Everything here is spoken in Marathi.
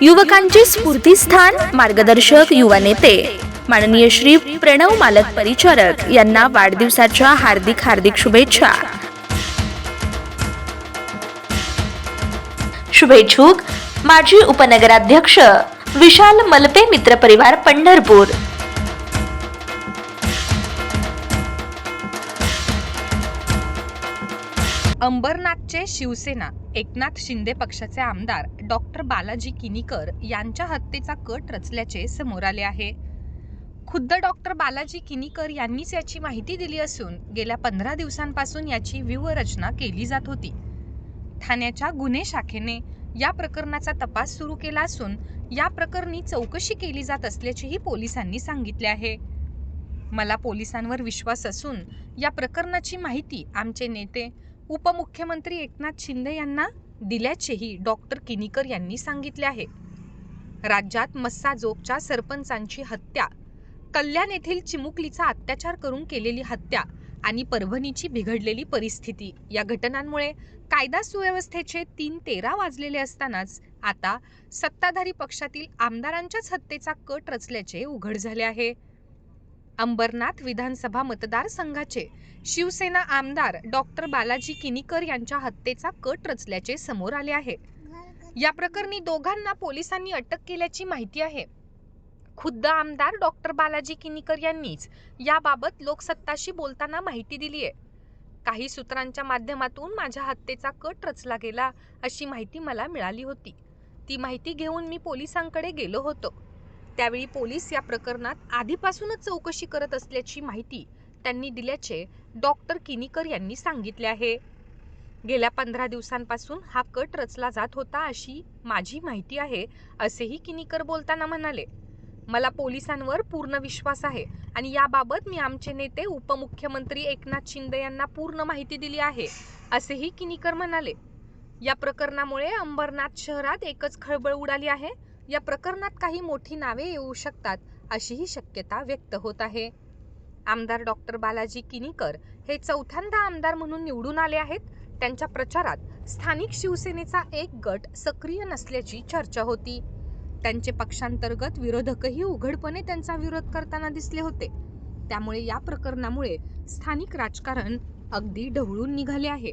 युवकांचे स्फूर्तीस्थान मार्गदर्शक युवा नेते. माननीय श्री प्रणव मालक परिचारक यांना वाढदिवसाच्या हार्दिक हार्दिक शुभेच्छा. शुभेच्छुक माजी उपनगराध्यक्ष विशाल मलपे मित्र परिवार पंढरपूर. अंबरनाथचे शिवसेना एकनाथ शिंदे पक्षाचे आमदार डॉक्टर बालाजी किनीकर यांच्या हत्येचा कट रचल्याचे समोर आले आहे. खुद्द डॉक्टर बालाजी किनीकर यांनीच याची माहिती दिली असून गेल्या पंधरा दिवसांपासून याची व्यूहरचना केली जात होती. ठाण्याच्या गुन्हे शाखेने या प्रकरणाचा तपास सुरू केला असून या प्रकरणी चौकशी केली जात असल्याचेही पोलिसांनी सांगितले आहे. मला पोलिसांवर विश्वास असून या प्रकरणाची माहिती आमचे नेते उपमुख्यमंत्री एकनाथ शिंदे यांना दिल्याचेही डॉक्टर किनीकर यांनी सांगितले आहे. राज्यात मस्साजोगच्या सरपंचांची हत्या कल्याण येथील चिमुकलीचा अत्याचार करून केलेली हत्या आणि परभणीची बिघडलेली परिस्थिती या घटनांमुळे कायदा सुव्यवस्थेचे तीन तेरा वाजलेले असतानाच आता सत्ताधारी पक्षातील आमदारांच्याच हत्येचा कट रचल्याचे उघड झाले आहे. अंबरनाथ विधानसभा मतदारसंघाचे शिवसेना आमदार डॉक्टर बालाजी किनीकर यांच्या हत्येचा कट रचल्याचे समोर आले आहे. या प्रकरणी दोघांना पोलिसांनी अटक केल्याची माहिती आहे. खुद्द आमदार डॉक्टर बालाजी किनीकर यांनीच याबाबत लोकसत्ताशी बोलताना माहिती दिली आहे. काही सूत्रांच्या माध्यमातून माझ्या हत्येचा कट रचला गेला अशी माहिती मला मिळाली होती. ती माहिती घेऊन मी पोलिसांकडे गेलो होतो. त्यावेळी पोलीस या प्रकरणात आधीपासूनच चौकशी करत असल्याची माहिती त्यांनी दिल्याचे डॉक्टर किनीकर यांनी सांगितले आहे. गेल्या पंधरा दिवसांपासून हा कट रचला जात होता अशी माझी माहिती आहे असेही किनीकर बोलताना म्हणाले. मला पोलिसांवर पूर्ण विश्वास आहे आणि याबाबत मी आमचे नेते उपमुख्यमंत्री एकनाथ शिंदे यांना पूर्ण माहिती दिली आहे असेही किनीकर म्हणाले. या प्रकरणामुळे अंबरनाथ शहरात एकच खळबळ उडाली आहे या प्रकरणात काही मोठी नावे येऊ शकतात अशीही शक्यता व्यक्त होत आहे. आमदार डॉक्टर बालाजी किनीकर हे चौथ्यांदा आमदार म्हणून निवडून आले आहेत. त्यांच्या प्रचारात स्थानिक शिवसेनेचा एक गट सक्रिय नसल्याची चर्चा होती. त्यांचे पक्षांतर्गत विरोधकही उघडपणे त्यांचा विरोध करताना दिसले होते. त्यामुळे या प्रकरणामुळे स्थानिक राजकारण अगदी ढवळून निघाले आहे.